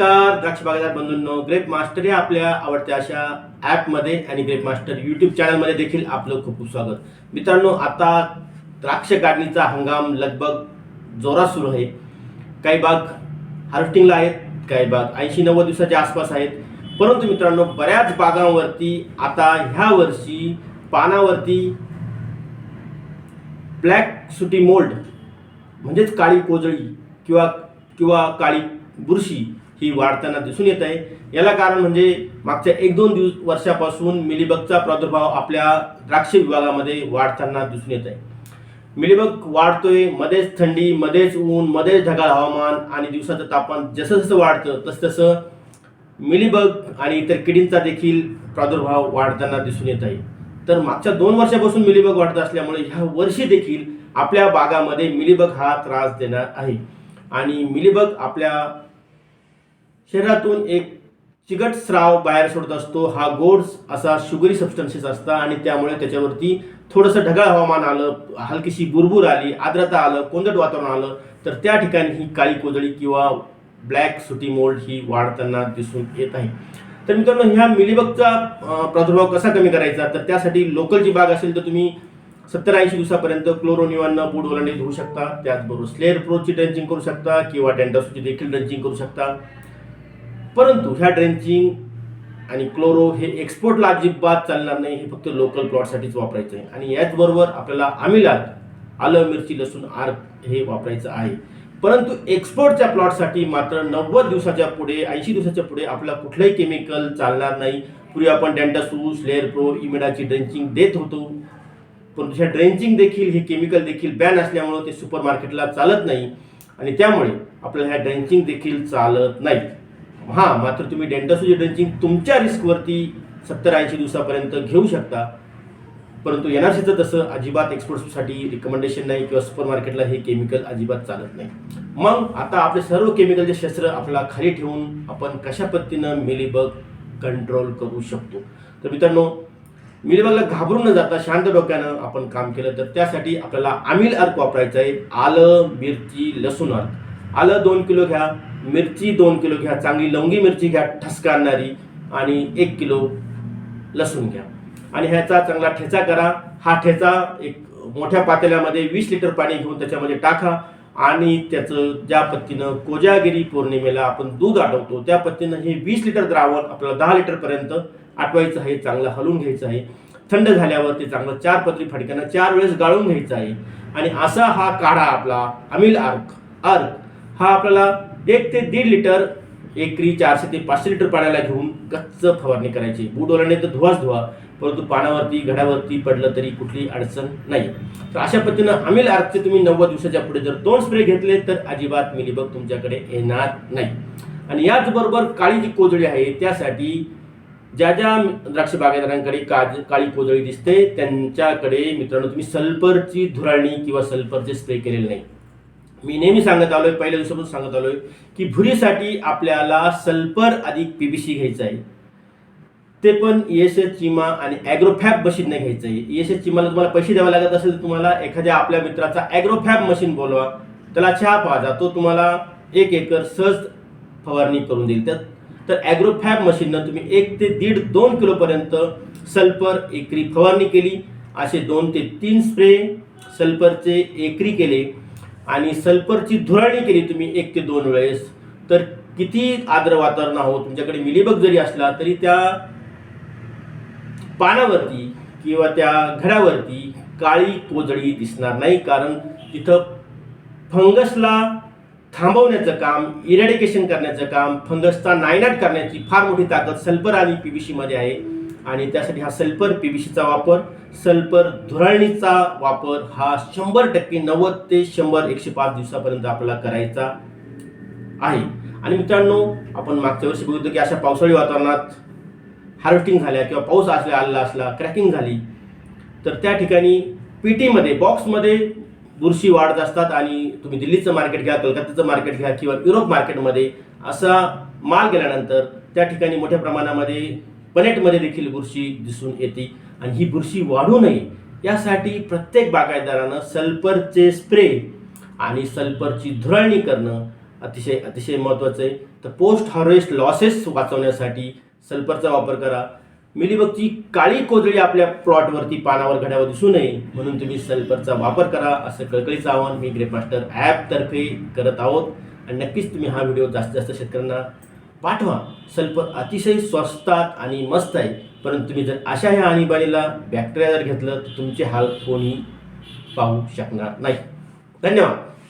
नमस्कार द्राक्ष बागायदार बंधूंनो. Grep master या आपल्या आवडत्या अशा ॲपमध्ये आणि ग्रेप मास्टर यूट्यूब चॅनलमध्ये देखील आपलं खूप खूप स्वागत. मित्रांनो आता द्राक्ष काढणीचा हंगाम लगभग जोरात सुरू आहे. काही बाग हार्वेस्टिंगला आहेत काही बाग ऐंशी नव्वद दिवसाच्या आसपास आहेत. परंतु मित्रांनो बऱ्याच बागांवरती आता ह्या वर्षी पानावरती ब्लॅक सुटी मोल्ड म्हणजेच काळी कोजळी किंवा किंवा काळी बुरशी ही वाढताना दिसून येत आहे. याला कारण म्हणजे मागच्या एक दोन दिवस वर्षापासून मिलीबगचा प्रादुर्भाव आपल्या द्राक्ष विभागामध्ये वाढताना दिसून येत आहे. मिलीबग वाढतोय मध्येच थंडी मध्येच ऊन मध्येच ढगाळ हवामान आणि दिवसाचं तापमान जसं जसं वाढतं तसं तसं मिलीबग आणि इतर किडींचा देखील प्रादुर्भाव वाढताना दिसून येत आहे. तर मागच्या दोन वर्षापासून मिलीबग वाढत असल्यामुळे ह्या वर्षी देखील आपल्या बागामध्ये मिलीबग हा त्रास देणार आहे. आणि मिलीबग आपल्या शरीरातून एक चिकट स्राव बाहेर सोडत असतो. हा गोड असा शुगरी सबस्टन्सेस असता आणि त्यामुळे त्याच्यावरती थोडंसं ढगाळ हवामान आलं हलकीशी बुरबुर आली आर्द्रता आलं कोंदट वातावरण आलं तर त्या ठिकाणी ही काळी कोजळी किंवा ब्लॅक सुटी मोल्ड ही वाढताना दिसून येत आहे. तर मित्रांनो ह्या मिलीबगचा प्रादुर्भाव कसा कमी करायचा? तर त्यासाठी लोकल जी बाग असेल तर तुम्ही सत्तर ऐंशी दिवसापर्यंत क्लोरोनिवांना बूड ओलांडे धुवू शकता. त्याचबरोबर स्लेअर प्रोची ड्रेंचिंग करू शकता किंवा डेंटासूची देखील ड्रेंचिंग करू शकता. परंतु ह्या ड्रेंचिंग आणि क्लोरो हे एक्सपोर्टला अजिबात चालणार नाही हे फक्त लोकल प्लॉटसाठीच वापरायचं आहे. आणि याचबरोबर आपल्याला आमिलात आलं मिरची लसूण आर्क हे वापरायचं आहे. परंतु एक्सपोर्टच्या प्लॉटसाठी मात्र नव्वद दिवसाच्या पुढे ऐंशी दिवसाच्या पुढे आपला कुठलंही केमिकल चालणार नाही. पूर्वी आपण डेंटासू स्लेअर प्रो इमिडाची ड्रेंचिंग देत होतो. परंतु ह्या ड्रेंचिंग देखील हे केमिकल देखील बॅन असल्यामुळं ते सुपर मार्केटला चालत नाही. आणि त्यामुळे आपल्याला ह्या ड्रेंचिंग देखील चालत नाही. हां मात्र तुम्ही डेंटासूची ड्रेंचिंग तुमच्या रिस्कवरती सत्तर ऐंशी दिवसापर्यंत घेऊ शकता. परंतु एन आर सीचं तसं अजिबात एक्सपोर्टसाठी रिकमेंडेशन नाही किंवा सुपर मार्केटला हे केमिकल अजिबात चालत नाही. मग आता आपले सर्व केमिकलचे शस्त्र आपल्याला खाली ठेवून आपण कशा पद्धतीनं मिलीबग कंट्रोल करू शकतो? तर मित्रांनो मिलीबगला घाबरून न जाता शांत डोक्यानं आपण काम केलं तर त्यासाठी आपल्याला आमिल अर्क वापरायचं आहे. आलं मिरची लसूण अर्क. आलं दोन किलो घ्या. मिरची दोन किलो घ्या चांगली लवंगी मिरची घ्या ठसकारणारी आणि एक किलो लसूण घ्या. आणि ह्याचा चांगला ठेचा करा. हा ठेचा एक मोठ्या पातेल्यामध्ये वीस लिटर पाणी घेऊन त्याच्यामध्ये टाका आणि त्याचं ज्या पद्धतीनं कोजागिरी पौर्णिमेला आपण दूध आटवतो त्या पद्धतीनं हे वीस लिटर द्रावण आपल्याला दहा लिटरपर्यंत आटवायचं आहे चांगलं हलवून घ्यायचं आहे. थंड झाल्यावर ते चांगलं चार पत्री फडक्यानं चार वेळेस गाळून घ्यायचं आहे. आणि असा हा काढा आपला अमिल अर्क. अर्क हा आपल्याला एक ते दीड लिटर एकरी चारशे ते पाचशे लिटर पाण्याला घेऊन गच्च फवारणी करायची. बूट ओलाने तर धुवाच धुवा परंतु पानावरती घड्यावरती पडलं तरी कुठली अडचण नाही. तर अशा पद्धतीनं अमिल आर्कचे तुम्ही नव्वद दिवसाच्या पुढे जर दोन स्प्रे घेतले तर अजिबात मिलीबग तुमच्याकडे येणार नाही. आणि याचबरोबर काळी जी कोजळी आहे त्यासाठी ज्या ज्या द्राक्ष बागायतदारांकडे काज काळी कोजळी दिसते त्यांच्याकडे मित्रांनो तुम्ही सल्फरची धुराळणी किंवा सल्फरचे स्प्रे केलेले नाही. मी नेहमी सांगत आलोय पहिल्या दिवसापासून सांगत आलोय की भुरीसाठी आपल्याला सल्फर अधिक पीबीसी घ्यायचं आहे. ते पण एस एस चिमा आणि ॲग्रोफॅब मशीन नाही घ्यायचं आहे. एस एस चिमाला तुम्हाला पैसे द्यावे लागत असेल तर तुम्हाला एखाद्या आपल्या मित्राचा ॲग्रोफॅब मशीन बोलवा. त्याला चहा पाजा. तो तुम्हाला एक एकर सहज फवारणी करून देईल. तर तर ॲग्रोफॅब मशीननं तुम्ही एक ते दीड दोन किलोपर्यंत सल्फर एकरी फवारणी केली. असे दोन ते तीन स्प्रे सल्फरचे एकरी केले. आणि सल्फरची धुराणी केली तुम्ही एक ते दोन वेळेस तर किती आर्द्र वातावरण आहो? तुमच्याकडे मिलीबग जरी असला तरी त्या पानावरती किंवा त्या घडावरती काळी कोजळी दिसणार नाही कारण तिथं फंगसला थांबवण्याचं काम इरॅडिकेशन करण्याचं काम फंगसचा नायनाट करण्याची फार मोठी ताकद सल्फर आणि पीबीसी मध्ये आहे. आणि त्यासाठी हा सल्फर सीचा वापर सल्फर धुराळणीचा वापर हा शंभर टक्के नव्वद ते शंभर एकशे पाच दिवसापर्यंत आपल्याला करायचा आहे. आणि मित्रांनो आपण मागच्या वर्षी बघितलं की अशा पावसाळी वातावरणात हार्वेस्टिंग झाल्या किंवा पाऊस असला आलेला असला क्रॅकिंग झाली तर त्या ठिकाणी पीटीमध्ये बॉक्समध्ये बुरशी वाढत असतात आणि तुम्ही दिल्लीचं मार्केट घ्या कलकत्त्याचं मार्केट घ्या किंवा युरोप मार्केटमध्ये असा माल गेल्यानंतर त्या ठिकाणी मोठ्या प्रमाणामध्ये पनेटमध्ये देखील बुरशी दिसून येते आणि ही बुरशी वाढू नये यासाठी प्रत्येक बागायतदारानं सल्फरचे स्प्रे आणि सल्फरची धुराळणी करणं अतिशय अतिशय महत्त्वाचं आहे. तर पोस्ट हार्वेस्ट लॉसेस वाचवण्यासाठी सल्फरचा वापर करा. मिलीबगची काळी कोजळी आपल्या प्लॉटवरती पानावर घड्यावर दिसू नये म्हणून तुम्ही सल्फरचा वापर करा असं कळकळीचं आवाहन मी ग्रेपमास्टर ॲपतर्फे करत आहोत. आणि नक्कीच तुम्ही हा व्हिडिओ जास्तीत जास्त शेतकऱ्यांना पाठवा. सल्फर अतिशय स्वस्तात आणि मस्त आहे परंतु तुम्ही जर अशा ह्या आणीबाणीला बॅक्टेरिया जर घेतलं तर तुमचे हाल कोणी पाहू शकणार नाही. धन्यवाद.